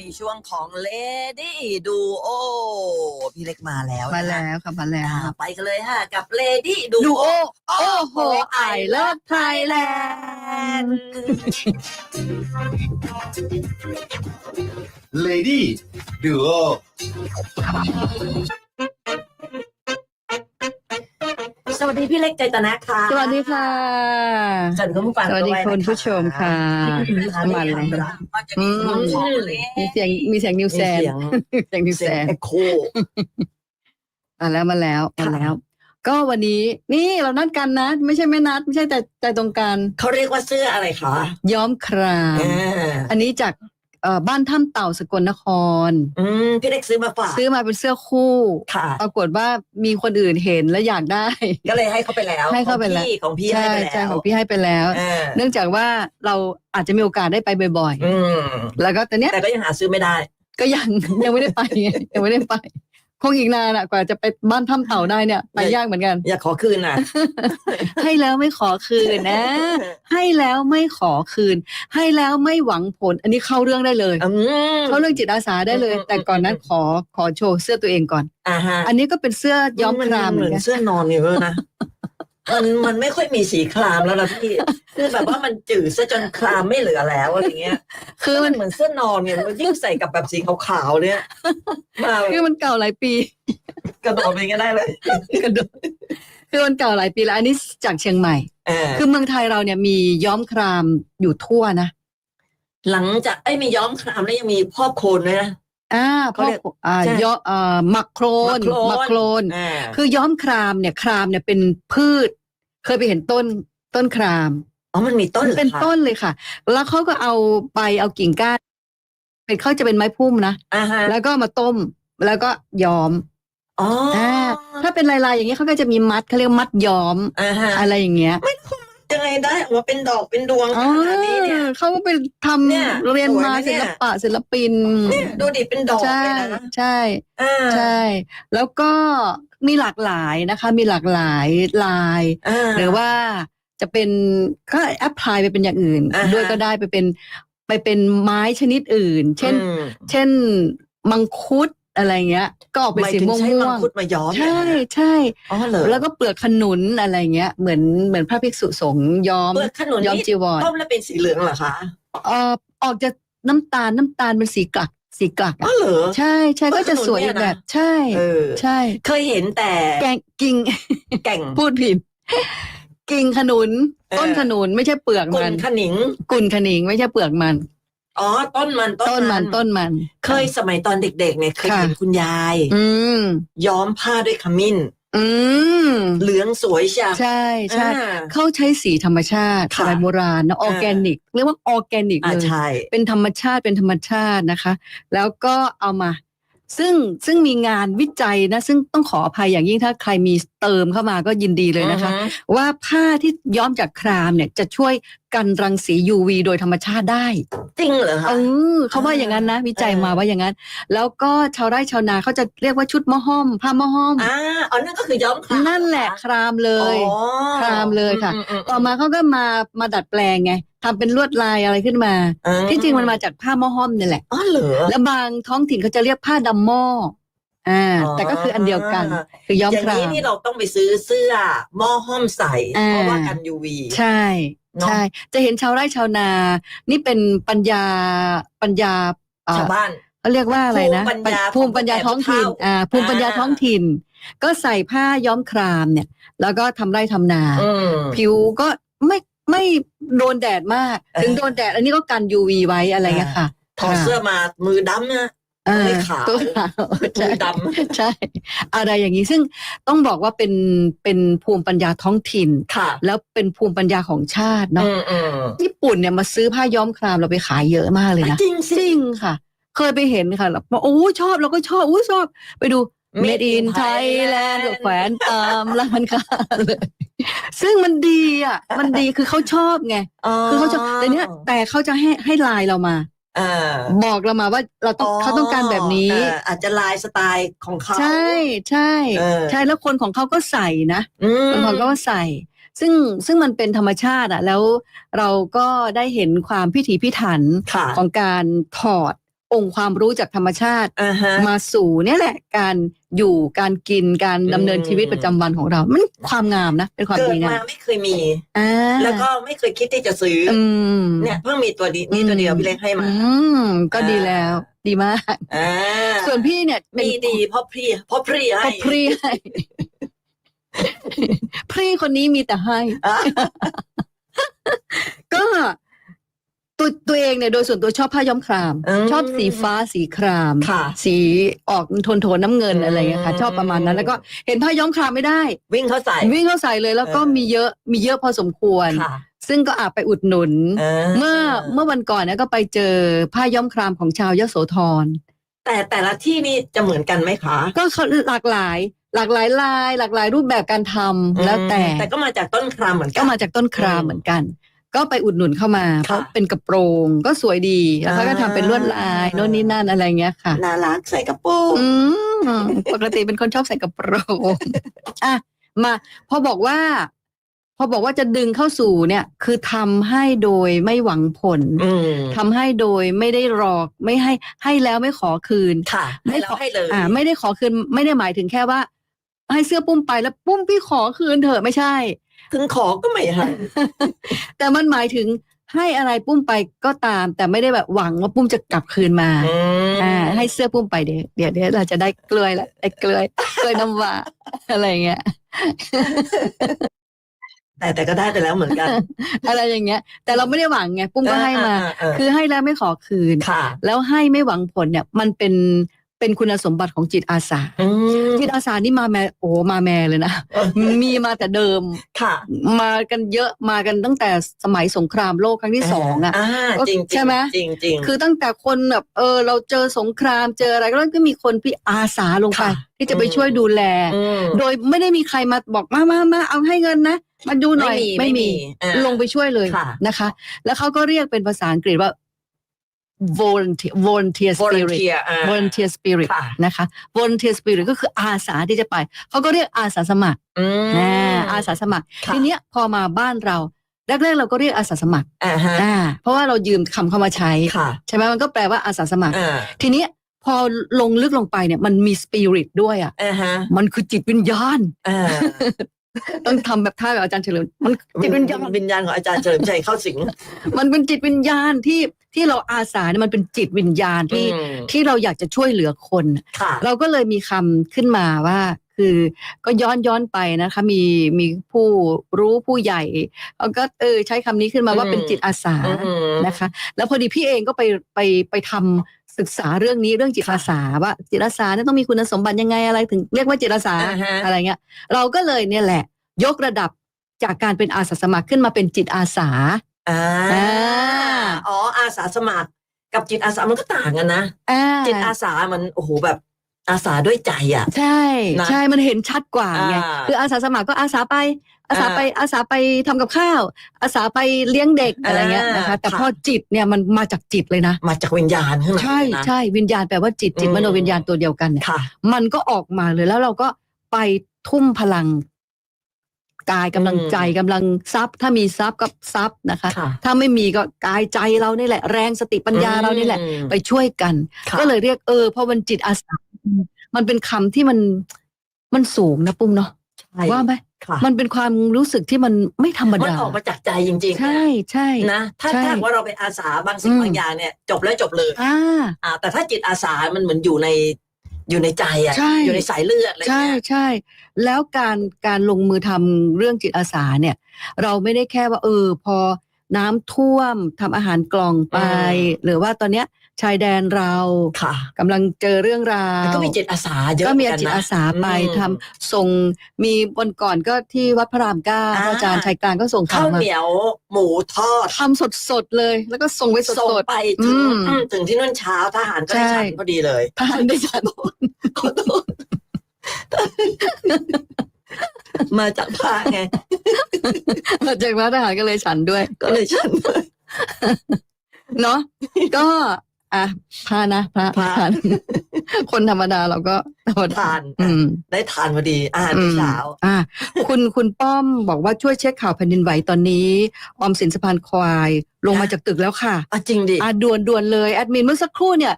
ในช่วงของ Lady Duo พี่เล็กมาแล้วมานะคะแล้วค่ะมาแล้วอ่าไปกันเลยค่ะกับ Lady ดู Duo โอโอ้โหไอเลิฟไทยแลนด์ Lady Duo สวัสดีพี่เล็กใจตนะค่ะสวัสดีค่ะสวัสดีคุณผู้ฟังสวัสดีด้วยคุณผู้ชมค่ะนะคะมาเลยก็จะมีช่วงของมีเสียงมีเสียงนิวมีแซนเสียงเสียงนิวเสีแซยงนเอ็โคมาแล้วมาแล้วมาค่ะแล้ว ก็วันนี้นี่เรานัดกันนะ ไม่ใช่ไม่นัด ไม่ใช่แต่ใจตรงกันเขาเรียกว่าเสื้ออะไรคะย้อมครามอ่าอันนี้จากเอ่อ บ้านถ้ำเต่าสกลนคร อืมพี่เล็กซื้อมาฝาก ซื้อมาเป็นเสื้อคู่ค่ะ ปรากฏว่ามีคนอื่นเห็นและอยากได้ ก็เลยให้เขาไปแล้วให้เขาไปแล้วของพี่ของพี่ใช่ให้ไปแล้วใช่ของพี่ให้ไปแล้วอ่าเนื่องจากว่าเราอาจจะมีโอกาสได้ไปบ่อยอืมๆแล้วก็แต่เนี้ยแต่ก็ยังหาซื้อไม่ได้ ก็ยังยังไม่ได้ไปไงยังไม่ได้ไป คงอีกนานอะกว่าจะไปบ้านถ้ำเต่าได้เนี่ยไปยากเหมือนกัน อยากขอคืนน่ะ ให้แล้วไม่ขอคืนนะ ให้แล้วไม่ขอคืน ให้แล้วไม่หวังผล อันนี้เข้าเรื่องได้เลยอืมเข้าเรื่องจิตอาสาได้เลยอืมแต่ก่อนนั้นอืมขอขอโชว์เสื้อตัวเองก่อนอ่าฮะอันนี้ก็เป็นเสื้อย้อมครามเหเหมืมืออนนกันเสื้อนอนอยู่เลยนะ มันมันไม่ค่อยมีสีครามแล้วนะพี่ คือแบบว่ามันจืดซะจนครามไม่เหลือแล้วอะไรเงี้ย คือมันเหมือนเสื้อนอนเนี่ยมันยิ่งใส่กับแบบสีขาวๆเนี่ยมาคือมันเก่าหลายปี กระโดดไปก็ได้เลยกระโดดคือมันเก่าหลายปีแล้วอันนี้จากเชียงใหม่เออคือเมืองไทยเราเนี่ยมีย้อมครามอยู่ทั่วนะหลังจากไอ้มีย้อมครามแล้วยังมีพอกโคนด้วยนะอ่าเขาพ่อเรียกอ่าใช่ย้อเอ่อหมักโครนหมักโครนนอ่าคือย้อมครามเนี่ยครามเนี่ยเป็นพืช เคยไปเห็นต้นต้นครามอ๋อมันมีต้นมันหรอเป็นคะต้นเลยค่ะ แล้วเขาก็เอาใบเอากิ่งก้านเป็นเขาจะเป็นไม้พุ่มนะอ่าฮะแล้วก็มาต้มแล้วก็ย้อมอ๋อออ่าถ้าเป็นลายๆอย่างเงี้ยเขาก็จะมีมัดเขาเรียกมัดย้อมอ่าฮะอะไรอย่างเงี้ย ยังไงได้ออกมาเป็นดอกเป็นดวงอ๋ขอนาดนี้เนี่ย เขาก็ไปทเนี่ยำเรียนมาสวยนะเนี่ศิย ลปะศิลปิน เนี่ยดูดิเป็นดอกใช่เลยนะใช่ อ่าใช่ แล้วก็มีหลากหลายนะคะ มีหลากหลายลาย อ่า หรือว่าจะเป็นก็แอพพลายไปเป็นอย่างอื่น อ่าฮะ ด้วยก็ได้ไปเป็นไปเป็นไม้ชนิดอื่น เช่น อืม เช่น มังคุด อะไรเงี้ย ก็ออกเป็นหมายสีถึงม่วงใช้ม่มัวงงคุดมาย้อมใช่เนี่ยนะใช่ อ๋อเหรอแล้วก็เปลือกขนุนอะไรเงี้ย เหมือนเหมือนพระภิกษุสงฆ์ย้อมเปลือกขนุนย้อมนี่จีวรต้มแล้วเป็นสีเหลืองเหรอคะเอ่อออกจะน้ำตาลน้ำตาลเป็นสีกลักสีกลักอ๋อะอเหรอ ใช่ใช่เปลืก็อกจะขนุนสวยเนี่อียกนะแบบ ใช่ เออ ใช่ เคยเห็นแต่แกงกิ่ง แก่ง พูดผิด กิ่งขนุน เออ ต้นขนุนไม่ใช่เปลือกกุมันนขนิง กุนขนิงไม่ใช่เปลือกมัน อ๋อ ต้นมันต้นมันต้นมัน เคยสมัยตอนเด็ก ๆ เนี่ยเคยค่ะ เห็นคุณยาย อืม ย้อมผ้าด้วยขมิ้น อืม เหลืองสวยใช่ใช่ใช่อ่าเขาใช้สีธรรมชาติสค่ะมัยโบราณนะออร์แกนิก เรียกว่าออร์แกนิกอ่าเลย ใช่ เป็นธรรมชาติเป็นธรรมชาตินะคะ แล้วก็เอามา ซึ่งซึ่งมีงานวิจัยนะ ซึ่งต้องขออภัยอย่างยิ่งถ้าใครมีเติมเข้ามาก็ยินดีเลยนะคะอือฮึว่าผ้าที่ย้อมจากครามเนี่ยจะช่วย กันรังสี UV โดยธรรมชาติได้จริงเหรอคะ เออเขาว่าอย่างนั้นนะ วิจัยเออมาว่าอย่างนั้น แล้วก็ชาวไร่ชาวนาเขาจะเรียกว่าชุดมะห้อม ผ้ามะห้อม อ่าอ๋อนั่นก็คือย้อมครามนั่นแหละครามเลยอ๋อครามเลยค่ะมมต่อมาเขาก็มามาดัดแปลงไงทำเป็นลวดลายอะไรขึ้นมาอืที่จริงมันมาจากผ้ามะห้อมนี่แหละ อ๋อเหรอ แล้วบางท้องถิ่นเขาจะเรียกผ้าดำหม้อ อ่าอ๋อแต่ก็คืออันเดียวกัน คือย้อมอย่างครานี้มนี่เราต้องไปซื้อเสื้อหม้อห้อมใส่อ่าเพราะว่ากัน UV ใช่เนอะใช่ จะเห็นชาวไร่ชาวนา นี่เป็นปัญญาปัญญาอ่ชาวบ้านเขาเรียกว่าอะไรนะภูมิปัญญาภูมิปัญญาของท้องถิ่นผู้แก่ผู้เฒ่าอ่าภูมิปัญญาอ่าท้องถิ่น ก็ใส่ผ้าย้อมครามเนี่ย แล้วก็ทำไร่ทำนาอืมผิวก็ไม่ไม่โดนแดดมากเออถึงโดนแดด อันนี้ก็กัน UV ไว้อะไรเงี้ยค่ะถอดเสื้อมามือดำนะ เออไม่ขาวตัวขาวมืใช่อดำใช่ อะไรอย่างนี้ซึ่งต้องบอกว่าเป็นเป็นภูมิปัญญาท้องถิ่นค่ะแล้วเป็นภูมิปัญญาของชาติเนาะอืมอืมญี่ปุ่นเนี่ยมาซื้อผ้าย้อมครามเราไปขายเยอะมากเลยนะจริงจสิริงค่ะ เคยไปเห็นค่ะแล้วบอกโอ้ชอบเราก็ชอบอู้ชอบ ไปดู Made in Thailand ก็แขวนตามร้านค้าเลยซึ่งมันดีอะ มันดีคือเขาชอบไง คือเขาชอบแต่เนี้ยแต่เขาจะให้ให้ไลน์เรามาอ่า บอกเรามาว่าเราต้องเขาต้องการแบบนี้เอออาจจะลายสไตล์ของเขาใช่ใช่เออใช่แล้วคนของเขาก็ใส่นะอืมคนของเขาก็ใส่ ซึ่งซึ่งมันเป็นธรรมชาติอะแล้วเราก็ได้เห็นความพิถีพิถันค่ะของการถอด องค์ความรู้จากธรรมชาติ อ่าฮะ มาสู่เนี่ยแหละ การอยู่การกินการดำเนินอืมชีวิตประจำวันของเรา มันความงามนะ เป็นความเกิดีดงามมาไม่เคยมี อ่าแล้วก็ไม่เคยคิดที่จะซื้อออืมเนี่ยเพิ่งมีตัวดีนี่ตัวเดียวพี่เล็กให้มา อืมก็ดีแล้ว ดีมาก อ่าส่วนพี่เนี่ยเป็นมีดีเพราะพรีเพราะพรีให้ ก็พรีให้ พรีคนนี้มีแต่ให้ อะ ก็ ตัวตัวเองเนี่ยโดยส่วนตัวชอบผ้าย้อมครามชอบสีฟ้าสีคราม ค่ะสีออกโทนโทนๆน้ำเงินอะไรอย่างเงี้ยค่ะอืมชอบประมาณนั้น แล้วก็เห็นผ้าย้อมครามไม่ได้ วิ่งเข้าใส่ วิ่งเข้าใส่เลยแล้วก็เออ มีเยอะมีเยอะพอสมควร ค่ะซึ่งก็อาจไปอุดหนุนาเมื่อเมื่อวันก่อนเนี่ยก็ไปเจอผ้าย้อมครามของชาวยโสธร แต่แต่ละที่นี่จะเหมือนกันไหมคะก็เขาหลากหลาย หลากหลายลาย หลากหลายรูปแบบการทำแล้วแต่แต่ก็มาจากต้นครามเหมือนกัก็มาจากต้นครามอืม เหมือนกัน ก็ไปอุดหนุนเข้ามาค่ะเพราะเป็นกระโปรงก็สวยดีแล้วเขาก็อ่าทำเป็นลวดลายโน่นนี่นั่นอะไรเงี้ยค่ะน่ารักใส่กระโปรงอืมปกติเป็นคนชอบใส่กระโปรงอะมาพอบอกว่า พอบอกว่าจะดึงเข้าสู่เนี่ย คือทำให้โดยไม่หวังผลอืมทำให้โดยไม่ได้รอไม่ให้ให้แล้วไม่ขอคืนค่ะไม่ให้ขเราอให้เลยอ่า ไม่ได้ขอคืน ไม่ได้หมายถึงแค่ว่า ให้เสื้อปุ้มไปแล้วปุ้มพี่ขอคืนเถอะไม่ใช่ ถึงขอก็ไม่ให้ แต่มันหมายถึงให้อะไรปุ้มไปก็ตาม แต่ไม่ได้แบบหวังว่าปุ้มจะกลับคืนมาอืมอ่าให้เสื้อปุ้มไปเดี๋ยวเดี๋ยวเดี๋ยวเราจะได้เกลือยละได้เกลือยเกลือยน้ำว้าอะไรอย่างเงี้ยแต่แต่ก็ได้ไปแล้วเหมือนกัน อะไรอย่างเงี้ย แต่เราไม่ได้หวังไงปุ้มก็ให้มาเออเออเออคือให้แล้วไม่ขอคืนค่ะแล้วให้ไม่หวังผลเนี่ย มันเป็น เป็นคุณสมบัติของจิตอาสา อืม จิตอาสานี่มาแม่โอ้มาแม่เลยนะเออมีมาแต่เดิม ค่ะมากันเยอะมากันตั้งแต่สมัยสงครามโลกครั้งที่สองอะอ่าก็จริงใช่ไหม จริงจริงคือตั้งแต่คนแบบเออเราเจอสงครามเจออะไรก็ก็มีคนพี่อาสาลงไป ค่ะที่จะไปอืม ช่วยดูแลอืมโดยไม่ได้มีใครมาบอกมามามาเอาให้เงินนะมาดูหน่อยไม่มีไม่มีอ่า ลงไปช่วยเลยค่ะ นะคะ แล้วเขาก็เรียกเป็นภาษาอังกฤษว่า volunteer volunteer spirit volunteer อ่า volunteer spirit ค่ะ นะคะ volunteer spirit ก็คืออาสาที่จะไป เขาก็เรียกอาสาสมัครอืม อ่าอาสาสมัคร ค่ะ ทีเนี้ยพอมาบ้านเราแรกๆเราก็เรียกอาสาสมัครอ่าฮะอ่าเพราะว่าเรายืมคำเข้ามาใช้ ค่ะใช่ไหมมันก็แปลว่าอาสาสมัคร อ่าทีเนี้ยพอลงลึกลงไปเนี่ยมันมีสปิริตด้วยอะ อ่าฮะมันคือจิตวิญญาณ อ่า ต้องทำแบบท่าแบบอาจารย์เฉลิมมันจิตวิญญาณ วิญญาณของอาจารย์เฉลิมชัยเข้าสิงมันเป็นจิตวิญญาณที่ที่เราอาสาเนี่ยมันเป็นจิตวิญญาณที่อืมที่เราอยากจะช่วยเหลือคน ค่ะ เราก็เลยมีคำขึ้นมาว่า คือก็ย้อนย้อนไปนะคะ มีมีผู้รู้ผู้ใหญ่เขาก็เออใช้คำนี้ขึ้นมาว่าอืมเป็นจิตอาสาอืมนะคะ แล้วพอดีพี่เองก็ไปไปไปทำศึกษาเรื่องนี้เรื่องจิตอาสาว่าจิตอาสาเนี่ยต้องมีคุณสมบัติยังไงอะไรถึงเรียกว่าจิตอาสาอ่าฮะอะไรเงี้ย เราก็เลยเนี่ยแหละ ยกระดับจากการเป็นอาสาสมัครขึ้นมาเป็นจิตอาสาอ่าอ่าอ๋ออาสาสมัครกับจิตอาสามันก็ต่างกันนะอ่าจิตอาสามันโอ้โหแบบ อาสาด้วยใจอะ ใช่ นะใช่มันเห็นชัดกว่าไงอ่าคืออาสาสมัครก็อาสาไป อาสาอ่าไปอาสาไปทำกับข้าว อาสาไปเลี้ยงเด็กอะไรเงี้ยอ่านนะคะแต่ค่ะ พอจิตเนี่ยมันมาจากจิตเลยนะ มาจากวิญญาณข้างในใช่นะ ใช่วิญญาณแปลว่าจิตจิตอืม มโนวิญญาณตัวเดียวกันเนี่ยค่ะ มันก็ออกมาเลยแล้วเราก็ไปทุ่มพลังกายกำลังอืมใจกำลังทรัพย์ ถ้ามีทรัพย์ก็ทรัพย์นะคะ ค่ะถ้าไม่มีก็กายใจเรานี่แหละ แรงสติปัญญาเรานี่แหละ อืมไปช่วยกัน ค่ะ ก็เลยเรียกเออเพราะมันจิตอาสา มันเป็นคำที่มันมันสูงนะปุ้มเนาะใช่ว่าไหมค่ะมันเป็นความรู้สึกที่มันไม่ธรรมมันดาออกมาจากใจจริงๆ ใช่ใช่นะ ถ้าใช่ถ้าว่าเราไปอาสาบางสิ่งอืมบางอย่างเนี่ย จบแล้วจบเลยอ่าอ่าแต่ถ้าจิตอาสามันเหมือนอยู่ในอยู่ในใจอะใช่อยู่ในสายเลือดอะไรใช่เงี้ยใช่แล้วการการลงมือทำเรื่องจิตอาสาเนี่ย เราไม่ได้แค่ว่า เออ พอน้ำท่วมทำอาหารกล่องไป หรือว่าตอนเนี้ย ชายแดนเราค่ะกำลังเจอเรื่องราวมันก็มีจิตอาสาเยอะก็มีเหอนนจิตนะอาสาไปอืมทำส่งมีวันก่อนก็ที่วัดพระรามเก้าอ่า พระอาจารย์ชัยกลางก็ส่งข่าข้าววมาเหนียว หมูทอดทำสดๆเลย แล้วก็ส่งไปสส่งด ไปถึงอืมอืมถึงที่นู่นเช้าทหารก็ได้ใช่ ฉันพอดีเลย ๆทานได้ฉันขอโทษมาจากภาคไง มาจากร้านอาหารก็เลยฉันด้วย ก็เลยฉันเลยเนาะก็ อะพระนะพระพระ ทานคนธรรมดาเราก็ธรรมดาทานอืมได้ทานพอดีอาหารที่เช้า อ่าคุณคุณป้อมบอกว่าช่วยเช็คข่าวแผ่นดินไหวตอนนี้ ออมสินสะพานควาย ลงมาจากตึกแล้วค่ะอะจริงดิ อ่าด่วนด่วนเลย แอดมินเมื่อสักครู่เนี่ย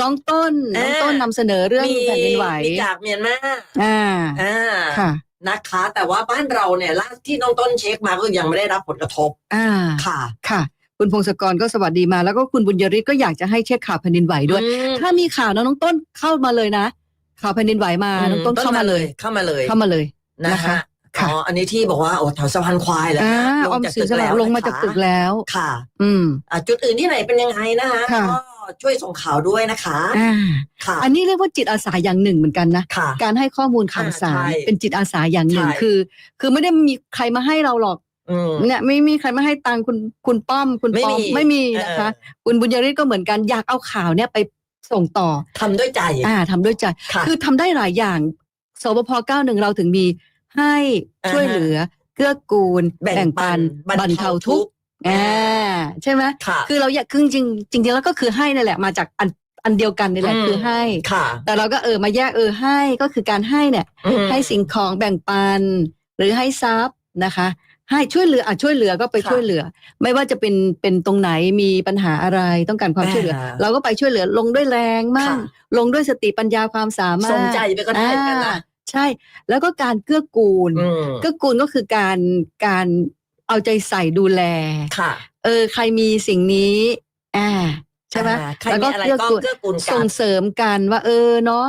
น้องต้นเอ๊ะน้องต้นนำเสนอเรื่องแผ่นดินไหวมีจากเมียนมาอ่าอ่าค่ะ นะคะ แต่ว่าบ้านเราเนี่ยล่าที่น้องต้นเช็คมาก็ยังไม่ได้รับผลกระทบอ่าค่ะ ค่ะ คุณพงศกรก็สวัสดีมา แล้วก็คุณบุญยริศก็อยากจะให้เช็คข่าวแผ่นดินไหวด้วยอืมถ้ามีข่าวนะน้องต้นเข้ามาเลยนะ ข่าวแผ่นดินไหวมาน้องต้นเข้ามาเลย เข้ามาเลยเข้ามาเลยนะนะคะคะค่ะอ๋ออันนี้ที่บอกว่าโอ้แถวสะพานควายแหละอ่านะออมสินสะแล้วลงมาจากตึกแล้วค่ะ อืมอะจุดอื่นที่ไหนเป็นยังไงนะคะค่ะก็ช่วยส่งข่าวด้วยนะคะอ่าค่ะ อันนี้เรียกว่าจิตอาสาอย่างหนึ่งเหมือนกันนะค่ะการให้ข้อมูลข่าวสารอ่าใช่เป็นจิตอาสาอย่างหนึ่งใช่คือ คือไม่ได้มีใครมาให้เราหรอก อืม เนี่ยไม่มีใครมาให้ตังค์คุณคุณป้อมคุณไม่ปอมมีไม่มีนะคะ เออ คุณบุญยริศก็เหมือนกันอยากเอาข่าวเนี่ยไปส่งต่อ ทำด้วยใจ อ่าทำด้วยใจ ค่ะคือทำได้หลายอย่าง สบพ91 เราถึงมีให้อ่าฮะ ช่วยเหลือ เกื้อกูลแบ่งปันบรรเทาทุกข์อ่าใช่ไหมค่ะ คือเราอยากคือจริงจริงๆแล้วก็คือให้นั่นแหละมาจากอันอันเดียวกันนี่แหละอืม คือให้ ค่ะแต่เราก็เออมาแยกเออให้ก็คือการให้เนี่ย อืมให้สิ่งของแบ่งปันหรือให้ทรัพย์นะคะ ให้ช่วยเหลืออะช่วยเหลือก็ไปค่ะช่วยเหลือ ไม่ว่าจะเป็นเป็นตรงไหนมีปัญหาอะไรต้องการความช่วยเหลือ อ่าเราก็ไปช่วยเหลือลงด้วยแรงมั่งค่ะ ลงด้วยสติปัญญาความสามารถส่งใจไปก็ได้เหมือนกันนะอ่าใช่ แล้วก็การเกื้อกูล อืมเกื้อกูลก็คือการการเอาใจใส่ดูแล ค่ะเออใครมีสิ่งนี้อ่าใช่ไหม อ่าใครมีอะไรก็เกื้อกูลกัส่นงเสริมกันว่า เออเนาะ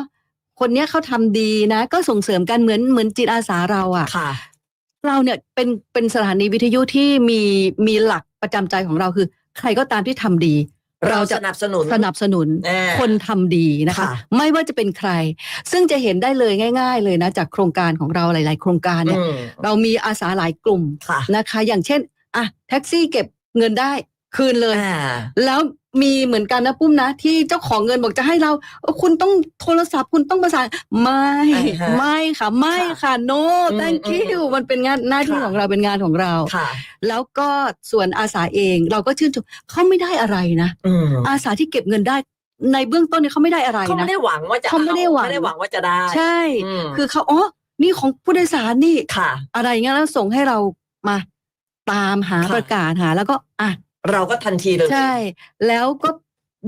คนเนี้ยเขาทำดีนะ ก็ส่งเสริมกันเหมือนเหมือนจิตอาสาเราอะค่ะ เราเนี่ยเป็นเป็นสถานีวิทยุที่มีมีหลักประจำใจของเราคือ ใครก็ตามที่ทำดี เราเราสจะนับสนุนสนับสนุนอ่าคนทำดีนะคะค่ะไม่ว่าจะเป็นใคร ซึ่งจะเห็นได้เลยง่าย ๆ เลยนะ จากโครงการของเราหลาย ๆ โครงการเนี่ยอืมเรามีอาสาหลายกลุ่มค่ะนะคะ อย่างเช่นอะแท็กซี่เก็บเงินได้คืนเลยอ่าแล้ว มีเหมือนกันนะปุ้มนะ ที่เจ้าของเงินบอกจะให้เราเออคุณต้องโทรศัพท์คุณต้องประสานไม่อ่าฮะไม่ค่ะ ไม่ค่ะค่ะ no อืม thank อืม you มันเป็นงานหน้าที่ค่ะของเราเป็นงานของเราค่ะแล้วก็ส่วนอาสาเองเราก็ชื่นชมเขาไม่ได้อะไรนะอืมอาสาที่เก็บเงินได้ในเบื้องต้นเนี่ยเขาไม่ได้อะไรเขาไม่นะได้หวังว่าจะเขาไม่ได้หวังไม่ได้หวังว่าจะได้ ใช่อืมคือเขาอ๋อนี่ของผู้โดยสารนี่ค่ะ อะไรเงี้ยแล้วส่งให้เรามา ตามหาค่ะประกาศหาแล้วก็อะ เราก็ทันทีเลยใช่ แล้วก็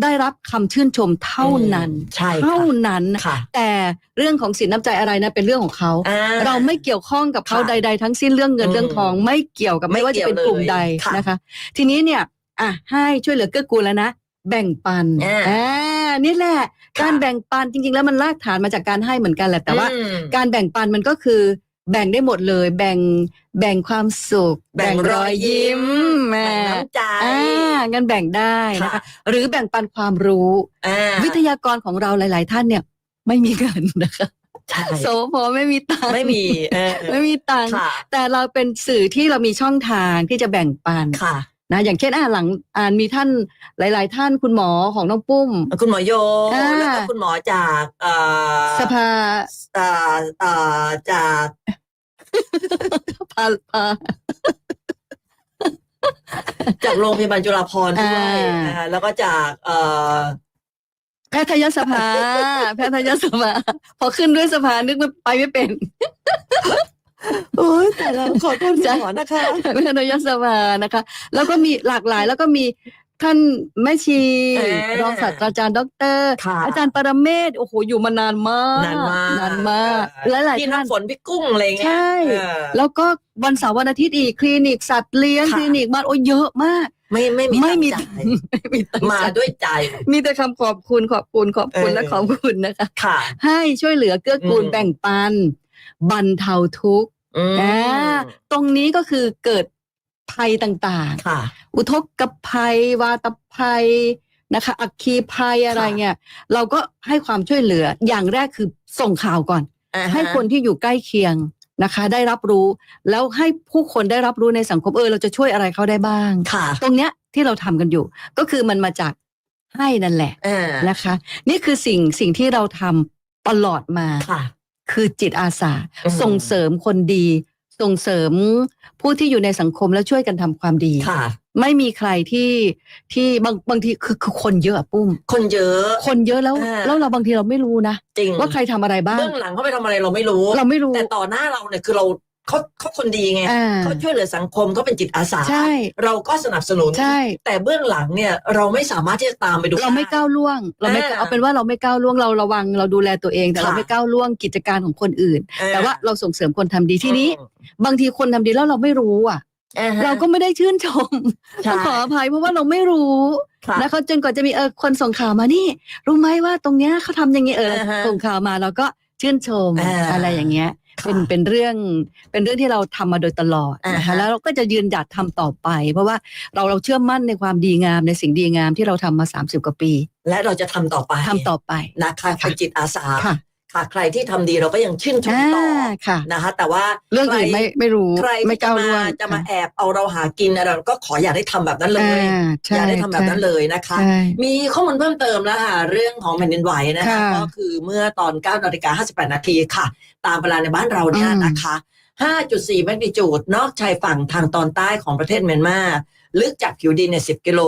ได้รับคำชื่นชมเท่านั้นอืมใช่เท่าค่ะนั้นค่ะแต่เรื่องของสินน้ำใจอะไรนะเป็นเรื่องของเขาอ่เราไม่เกี่ยวข้องกับเขาค่ะใด ๆ ทั้งสิ้นเรื่องเงินอืมเรื่องทอง ไม่เกี่ยวกับไม่ไม่ว่าจะเป็นเกี่ยวกลุ่มใดเลยค่ะนะคะ ทีนี้เนี่ยอะให้ช่วยเหลือเกื้อกูลแล้วนะแบ่งปันอ่าอ่านี่แหละค่ะการแบ่งปันจริง ๆ แล้วมันรากฐานมาจากการให้เหมือนกันแหละแต่ว่าอืมการแบ่งปันมันก็คือ แบ่งได้หมดเลย แบ่งแบ่งความสุข แบ่งรอยยิ้มแหมแบ่งน้ำใจอ่างั้นแบ่งได้นะคะค่ะหรือแบ่งปันความรู้อ่าวิทยากรของเราหลาย ๆ ท่านเนี่ย ไม่มีเงินนะคะใช่โซพอไม่มีตังค์ไม่มีเออไม่มีตังค์ค่ะแต่เราเป็นสื่อที่เรามีช่องทางที่จะแบ่งปันค่ะ นะอย่างเช่นอ่าหลังอ่านมีท่านหลาย ๆ ท่านคุณหมอของน้องปุ้ม คุณหมอโยอ่า แล้วก็คุณหมอจากเอ่อสภาเอ่อเอ่อจากพาพาจากโรงพยาบาลจุฬาภรณ์ด้วยอ่านะคะแล้วก็จากเอ่อแพทยสภา แพทยสภา พอขึ้นด้วยสภานึกไม่ไปไม่เป็น โอ้ยแต่เราขอโทษคุณหมอนะคะแพทยสภานะคะ แล้วก็มีหลากหลายแล้วก็มีท่านแม่ชีเอ่อรองศาสตราจารย์ด็อกเตอร์ค่ะอาจารย์ปรเมศโอ้โหอยู่มานานมากนานมาก นานมากหลายหลายพี่ๆท่าน น้ำฝนพี่กุ้งอะไรเงี้ยใช่ เออ แล้วก็วันเสาร์วันอาทิตย์อีกคลินิกสัตว์เลี้ยงค่ะ คลินิกบ้านโอ้ยเยอะมาก ไม่ไม่มีไม่มี ตังค์ไม่มีตังจ่ายค์มาจ่ายด้วยใจ มีแต่คำขอบคุณขอบคุณขอบคุณเออ และขอบคุณนะคะ ค่ะ ให้ช่วยเหลือเกื้อกูลอืม แบ่งปัน บรรเทาทุกข์อืมอ่าตรงนี้ก็คือเกิดภัยต่างค่ะๆอุทกภัย วาตภัยนะคะ อัคคีภัยอะไรค่ะเงี้ยเราก็ให้ความช่วยเหลืออย่างแรกคือส่งข่าวก่อนอ่าฮะให้คนที่อยู่ใกล้เคียงนะคะ ได้รับรู้แล้วให้ผู้คนได้รับรู้ในสังคมเออเราจะช่วยอะไรเขาได้บ้างค่ะตรงเนี้ยที่เราทำกันอยู่ ก็คือมันมาจากให้นั่นแหละอ่านะคะ นี่คือสิ่งสิ่งที่เราทำตลอดมา ค่ะคือจิตอาสาอืม ส่งเสริมคนดี ส่งเสริมผู้ที่อยู่ในสังคมแล้วช่วยกันทำความดี ค่ะ ไม่มีใครที่ที่บางบางทีคือคือคนเยอะอะปุ้ม คนเยอะ คนเยอะแล้ว อ่า แล้วเราบางทีเราไม่รู้นะ จริงว่าใครทำอะไรบ้าง เบื้องหลังเขาไปทำอะไรเราไม่รู้ เราไม่รู้ แต่ต่อหน้าเราเนี่ยคือเรา เขาเขาคนดีไงอ่าเขาช่วยเหลือสังคมเขาเป็นจิตอาสา ใช่เราก็สนับสนุน ใช่ แต่เบื้องหลังเนี่ยเราไม่สามารถที่จะตามไปดู เราไม่ก้าวล่วง เราไม่อ่าเอาเป็นว่าเราไม่ก้าวล่วงเราระวังเราดูแลตัวเอง แต่ค่ะ เราไม่ก้าวล่วงกิจการของคนอื่น เออแต่ว่าเราส่งเสริมคนทำดีทีนี้อืมบางทีคนทำดีแล้วเราไม่รู้อะอ่ฮะเราก็ไม่ได้ชื่นชมใช่ต้องขออภัยเพราะว่าเราไม่รู้ค่ะนะคะจนกว่าจะมีเออคนส่งข่าวมานี่ รู้ไหมว่าตรงเนี้ยเขาทำอย่างงี้เอออ่าฮะส่งข่าวมาเราก็ชื่นชมอ่า อะไรอย่างเงี้ยค่ะ เป็นเป็นเรื่องเป็นเรื่องที่เราทำมาโดยตลอดนะอ่าคะฮะแล้วเราก็จะยืนหยัดทำต่อไป เพราะว่าเราเราเชื่อมั่นในความดีงามในสิ่งดีงามที่เราทำมา 30 กว่าปี และเราจะทำต่อไปทำต่อไปนะคะเป็นจิตอาสา ค่ะค่ะใครที่ทำดีเราก็ยังชื่นชมอ่าต่อค่ะ นะคะ แต่ว่าเรื่องอื่นใคไม่ไม่รู้ใครไม่ที่จะก้าวมาล่วงจะมาแอบเอาเราหากินอะไรเราก็ขออย่าได้ทำแบบนั้นเลย อ่าอใช่ย่าได้ทำแบบนั้นเลยนะคะ ใช่ มีข้อมูลเพิ่มเติมแล้วค่ะ เรื่องของแผ่นดินไหวนะคะ ค่ะก็คือเมื่อตอน9นาฬิกา58นาทีค่ะ ตามเวลาในบ้านเราเนี่ยอืม นะคะ 5.4 แมกนิจูดนอกชายฝั่งทางตอนใต้ของประเทศเมียนมา ลึกจากผิวดินเนี่ย10 กิโล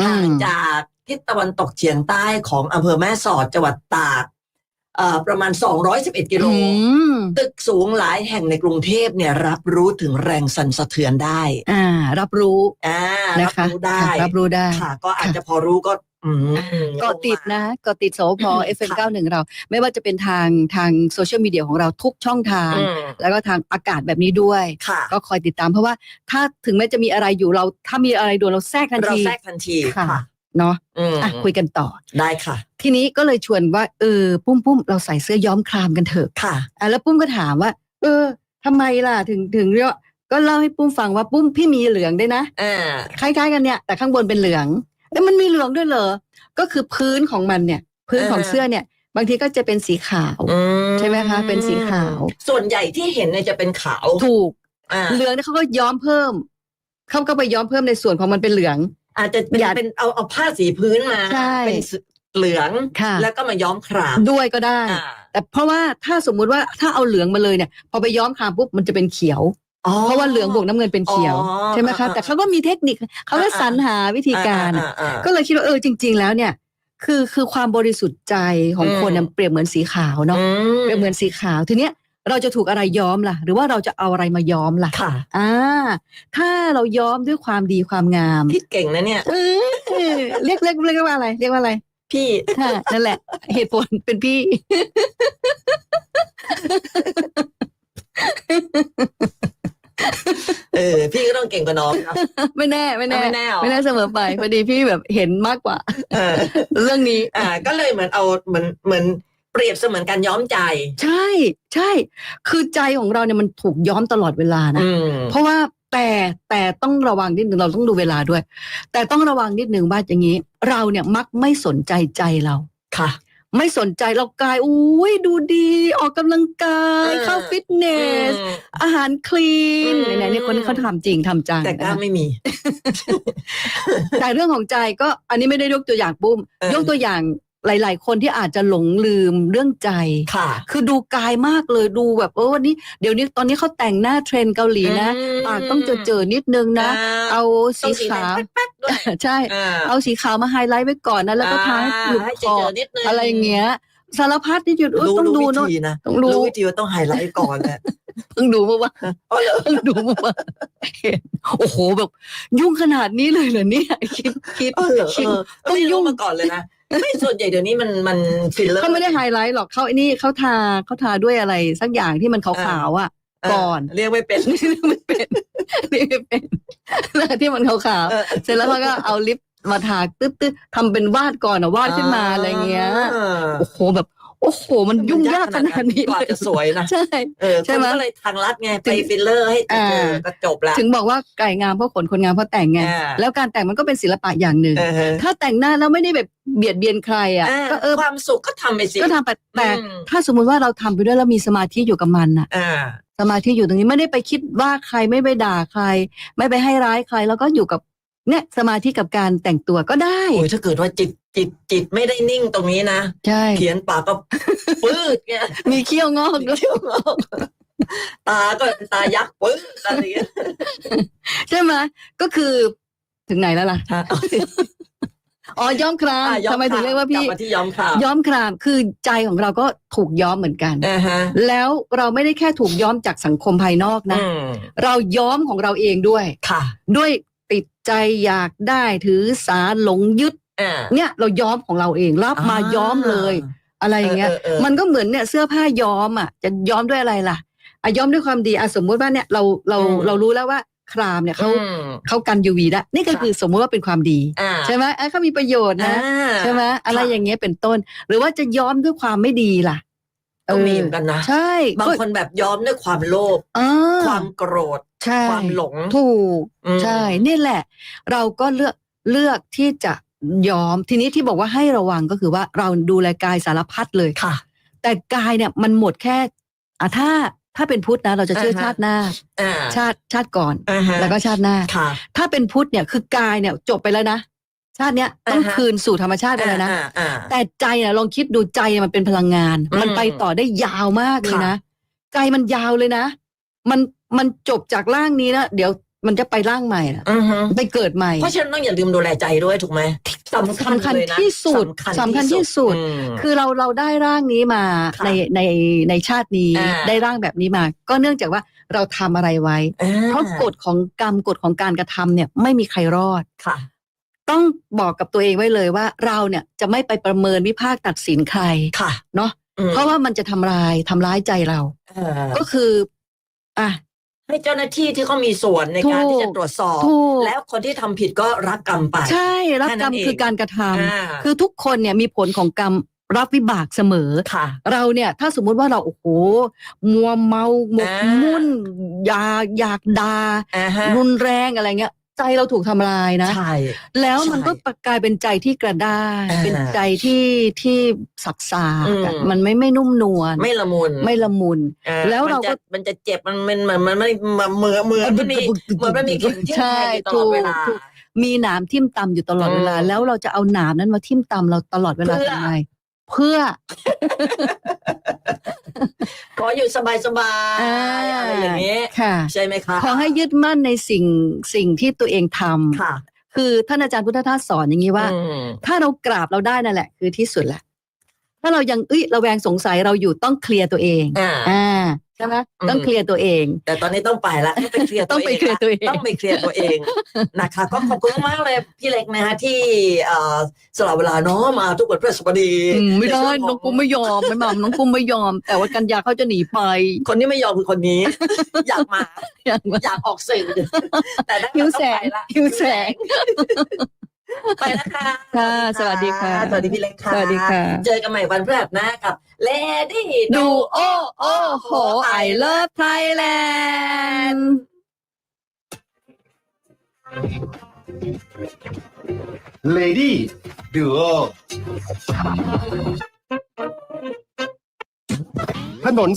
อืม ห่างจากทิศตะวันตกเฉียงใต้ของอำเภอแม่สอดจังหวัดตากเอ่อ ประมาณ 211 กิโลอืมตึกสูงหลายแห่งในกรุงเทพเนี่ยรับรู้ถึงแรงสั่นสะเทือนได้ อ่า รับรู้อ่านะรับคะรู้ได้ค่ะรับรู้ได้ค่ะ ก็อาจจะพอรู้ก็อืมเกาะติดนะเกาะติดโสพอืมเอฟเอ็มค่ะเก้าหนึ่งเรา ไม่ว่าจะเป็นทางทางโซเชียลมีเดียของเราทุกช่องทางอืมแล้วก็ทางอากาศแบบนี้ด้วยค่ะก็คอยติดตามเพราะว่าถ้าถึงแม้จะมีอะไรอยู่เรา ถ้ามีอะไรโดนเราแทรกทันเราทีแทรกทันทีค่ะค่ะ เนาะอืมอะคุยกันต่อได้ค่ะ ทีนี้ก็เลยชวนว่า เออ ปุ้มปุ้มเราใส่เสื้อย้อมครามกันเถอะค่ะอะแล้วปุ้มก็ถามว่า เออทำไมล่ะถึงถึงเรียกว่าก็เล่าให้ปุ้มฟังว่าปุ้มพี่มีเหลืองด้วยนะอ่าคล้ายๆกันเนี่ย แต่ข้างบนเป็นเหลืองแล้วมันมีเหลืองด้วยเหรอก็คือพื้นของมันเนี่ย พื้นของอ่าเสื้อเนี่ยบางทีก็จะเป็นสีขาวอืใช่ไหมคะ เป็นสีขาว ส่วนใหญ่ที่เห็นเนี่ยจะเป็นขาวถูกอ่าเหลืองเนี่ยเขาก็ย้อมเพิ่มเขาก็ไปย้อมเพิ่มในส่วนของมันเป็นเหลือง อาจจะเป็นอย่าเป็นเอาเอาผ้าสีพื้นมา ใช่ เป็นสีเหลือง ค่ะ แล้วก็มาย้อมครามด้วยก็ได้ อ่าแต่เพราะว่าถ้าสมมุติว่าถ้าเอาเหลืองมาเลยเนี่ยพอไปย้อมครามปุ๊บมันจะเป็นเขียว อ๋อ เพราะว่าเหลืองบวกน้ำเงินเป็นเขียว อ๋อใช่ไหมคะอ่าแต่เขาก็มีเทคนิคเขาก็อ่า สรรหาวิธีการ อ่อ่า ก็เลยคิดว่าเออจริง ๆ แล้วเนี่ย คือคือความบริสุทธิ์ใจของอืมคนน่ะเปรียบเหมือนสีขาวเนาะอืม เปรียบเหมือนสีขาวทีเนี้ย เราจะถูกอะไรย้อมล่ะ หรือว่าเราจะเอาอะไรมาย้อมล่ะค่ะ อ่า ถ้าเราย้อมด้วยความดีความงามพี่เก่งนะเนี่ย เออเรียกเรียกเรียกว่าอะไร เรียกว่าอะไร พี่ค่ะนั่นแหละ เหตุผลเป็นพี่ เออ พี่ก็ต้องเก่งกว่าน้องนะ ไม่แน่ไม่แน่ ไม่แน่หรอ ไม่แน่เสมอไปพอดีพี่แบบเห็นมากกว่า เออ เรื่องนี้ อ่า ก็เลยเหมือนเอาเหมือนเหมือน เปรียบเสมือนการย้อมใจ ใช่ใช่ คือใจของเราเนี่ยมันถูกย้อมตลอดเวลานะ อืมเพราะว่าแต่แต่ต้องระวังนิดหนึ่งเราต้องดูเวลาด้วย แต่ต้องระวังนิดหนึ่งว่าอย่างนี้ เราเนี่ยมักไม่สนใจใจเรา ค่ะ ไม่สนใจเรากายอุ้ยดูดีออกกำลังกาย เออ เข้าฟิตเนส อืม อาหารคลีนอืมเนี่ยเนี่ยคนนี้เขาทำจริงทำจังแต่กล้านะไม่มี แต่เรื่องของใจก็อันนี้ไม่ได้ยกตัวอย่างปุ้ม เออยกตัวอย่าง หลาย ๆ คนที่อาจจะหลงลืมเรื่องใจ ค่ะ คือดูกายมากเลยดูแบบเออวันนี้เดี๋ยวนี้ตอนนี้เขาแต่งหน้าเทรนด์เกาหลีนะมปากต้องเจอเจอๆนิดนึงนะเอาต้สีองสีขาวแดงแป๊ดๆด้วย ใช่ อ่าเอาสีขาวมาไฮไลท์ไว้ก่อนนะแล้วก็ทาให้หลุดให้คเจออๆนิดนึงอะไรอย่างเงี้ยสารพัดที่จุดเออรู้ต้องรู้ดูวิเนอะธีนะต้องรู้รู้ วิธีว่าต้องไฮไลท์ก่อนแหละเพิ่งดูเมื่อวานอ๋อเหรอเพิ่งดูเมื่อวานเห็นโอ้โหแบบ ยุ่งขนาดนี้เลยเหรอเนี่ยคิดคิดอ๋อเหรอคิดเออต้องไม่ยุ่รู้ง มาก่อนเลยนะ ไม่ส่วนใหญ่เดี๋ยวนี้มันมันฟิลเลอร์ เขาไม่ได้ไฮไลท์หรอกเขาไอ้นี่เขาทาเขาทาด้วยอะไรสักอย่างที่มันขาวๆอะ ก่อนเรียกไม่เป็นนี่ไม่เป็นนี่ไม่เป็นแล้วที่มันขาวเออๆเสร็จแล้วเขาก็เอาลิปมาทาตึ๊ดๆทำเป็นวาดก่อนอะวาดขึ้นมาอะไรเงี้ยอ่าโอ้โหแบบ โอ้โห มันยุ่งยากขนาดนี้กว่าเลยจะสวยนะใช่ เออใช่ไหมคุณก็เลยทางลัดไงถึไปงฟิลเลอร์ให้เจออ่าก็จบละถึงบอกว่าไก่งามเพราะขนคนงามเพราะแต่งไงอ่าแล้วการแต่งมันก็เป็นศิลปะอย่างหนึ่งเออฮะถ้าแต่งหน้าแล้วไม่ได้แบบเบียดเบียนใครอะอ่าก็เออความสุขก็ทำไปสิก็ทำไปแต่อืมถ้าสมมุติว่าเราทำไปด้วยแล้วมีสมาธิอยู่กับมันอะอ่าสมาธิอยู่ตรงนี้ไม่ได้ไปคิดว่าใครไม่ไปด่าใคร ไม่ไปให้ร้ายใครแล้วก็อยู่กับ เนี่ยสมาธิกับการแต่งตัวก็ได้ โอ้ยถ้าเกิดว่าจิตจิตจิตไม่ได้นิ่งตรงนี้นะ ใช่ เขียนปากก็ปืดไงมีเขี้ยวงอกด้วยเที่ยวงอกตาก็เป็นตายักษ์ปึ๊บอะไรอย่างเงี้ยใช่ไหมก็คือถึงไหนแล้วล่ะค่ะอ๋อย้อมครามอะย้อทำไมถึงเรียกว่าพี่กลับมาที่ย้อมครามย้อมครามคือใจของเราก็ถูกย้อมเหมือนกันอ่าฮะแล้วเราไม่ได้แค่ถูกย้อมจากสังคมภายนอกนะอืมเราย้อมของเราเองด้วยค่ะ ด้วยติด ใจอยากได้ถือสาหลงยึด อ่า เนี่ยเราย้อมของเราเองรับมาย้อมเลย อะไรอย่างเงี้ย เออเออเออ มันก็เหมือนเนี่ยเสื้อผ้าย้อมอะจะย้อมด้วยอะไรล่ะอะย้อมด้วยความดีอะสมมุติว่าเนี่ยเราเราอืม เรารู้แล้วว่าครามเนี่ยเขาอืม เขากัน UV ได้นี่ก็ค่ะ คือสมมุติว่าเป็นความดี อ่าใช่ไหมเอ้ยเขามีประโยชน์นะ อ่า ใช่ไหมอะไรค่ะ อย่างเงี้ยเป็นต้น หรือว่าจะย้อมด้วยความไม่ดีล่ะ ก็มีเหมือนกันนะ ใช่บางคนแบบย้อมด้วยความโลภอ่าความโกรธใช่ความหลง ถูกอืมใช่ นี่แหละ เราก็เลือกเลือกที่จะย้อม ทีนี้ที่บอกว่าให้ระวังก็คือว่าเราดูแลกายสารพัดเลยค่ะ แต่กายเนี่ยมันหมดแค่อะถ้าถ้าเป็นพุทธนะ เราจะเชื่ออ่าฮะชาติหน้าอ่าชาติชาติก่อนอ่าฮะแล้วก็ชาติหน้าค่ะถ้าเป็นพุทธเนี่ยคือกายเนี่ยจบไปแล้วนะ ชาติเนี้ยต้องอ่าฮะ คืนสู่ธรรมชาติไปแล้วนะ อ่าอ่า แต่ใจเนี่ยลองคิดดูใจเนี่ยมันเป็นพลังงาน อืมมันไปต่อได้ยาวมากเลยค่ะ นะ ใจมันยาวเลยนะ มันมันจบจากร่างนี้นะเดี๋ยวมันจะไปร่างใหม่นะอือฮึไปเกิดใหม่เพราะฉะนั้นต้องอย่าลืมดูแลใจด้วยถูกไหมสำคัญสำคัญเลยนะที่สุดสำคัญที่สุด อืม คือเราเราได้ร่างนี้มาค่ะในในในชาตินี้อ่า ได้ร่างแบบนี้มา ก็เนื่องจากว่าเราทำอะไรไว้ อ่เพราะกฎของกรรมกฎของการกระทำเนี่ยไม่มีใครรอด ค่ะ ต้องบอกกับตัวเองไว้เลยว่า เราเนี่ยจะไม่ไปประเมินวิพากษ์ตัดสินใครค่ะ เนาะอืมเพราะว่ามันจะทำลายทำร้ายใจเราเออก็คือ อะให้เจ้าหน้าที่ที่เขามีส่วนในการถูกที่จะตรวจสอบถูกแล้วคนที่ทำผิดก็รับกรรมไป ใช่ รับแค่นั้นกรรมเองคือการกระทำอ่าคือทุกคนเนี่ยมีผลของกรรมรับวิบากเสมอค่ะ เราเนี่ยถ้าสมมุติว่าเราโอ้โหมัวเมาหมกอ่ามุ่มุ่นอยากอยากดาอ่าฮะรุนแรงอะไรเงี้ย ใจเราถูกทำลายนะ ใช่ แล้วมันใช่ก็กลายเป็นใจที่กระด้างอ่าเป็นใจที่ที่สักสากอืมอะมันไม่ไม่นุ่มนวลไม่ละมุนไม่ละมุนออแล้วเราก็ มันจะมันจะเจ็บมันมันมันมันไม่มันเหมือนเหมือนมันมีเหมือนมันมีเข็มทิ่มใช่แทงอยู่ตลอดเวลา ถูกมีหนามทิ่มตำอยู่ตลอดเวลา อืมแล้วเราจะเอาหนามนั้นมาทิ่มตำเราตลอดเวลาเพื่อ ทำไม เพื่อ ขออยู่สบายสบายอ่า อะไรอย่างเงี้ยค่ะ ใช่ไหมคะขอให้ยึดมั่นในสิ่งสิ่งที่ตัวเองทำค่ะคือท่านอาจารย์พุทธทาสสอนอย่างนี้ว่า อืมถ้าเรากราบเราได้นั่นแหละ คือที่สุดแหละ ถ้าเรายังเอ้ยระแวงสงสัยเราอยู่ต้องเคลียร์ตัวเอง อ่า อ่า ใช่ไหมอืมต้องเคลียร์ตัวเอง แต่ตอนนี้ต้องไปละต้องไปเคลียร์ต้องไปเคลียร์ตัวเองต้องไปเคลียร์ตัวเองนะคะก็ขอบคุณมากเลยพี่เล็กนะฮะที่เอ่อสละเวลาเนาะมาทุกวันพฤหัสบดีอืมไม่ได้ในช่วขน้องกุ้มไม่ยอมไม่มาน้องกุ้มไม่ยอม แต่ว่ากันยาเขาจะหนีไป คนที่ไม่ยอมคือคนนี้ อยากมาอย่างว่าอยากออกสื่อแต่ได้หิวแสงต้องไปละหิวแสง ไปแล้วค่ะค่ะสวัสดีค่ะ สวัสดีพี่เล็กค่ะ สวัสดีค่ะ เจอกันใหม่วันพฤหัสหน้ากับ Lady ดูโอ้โอ้โห I love Thailand Lady Duo ถนนส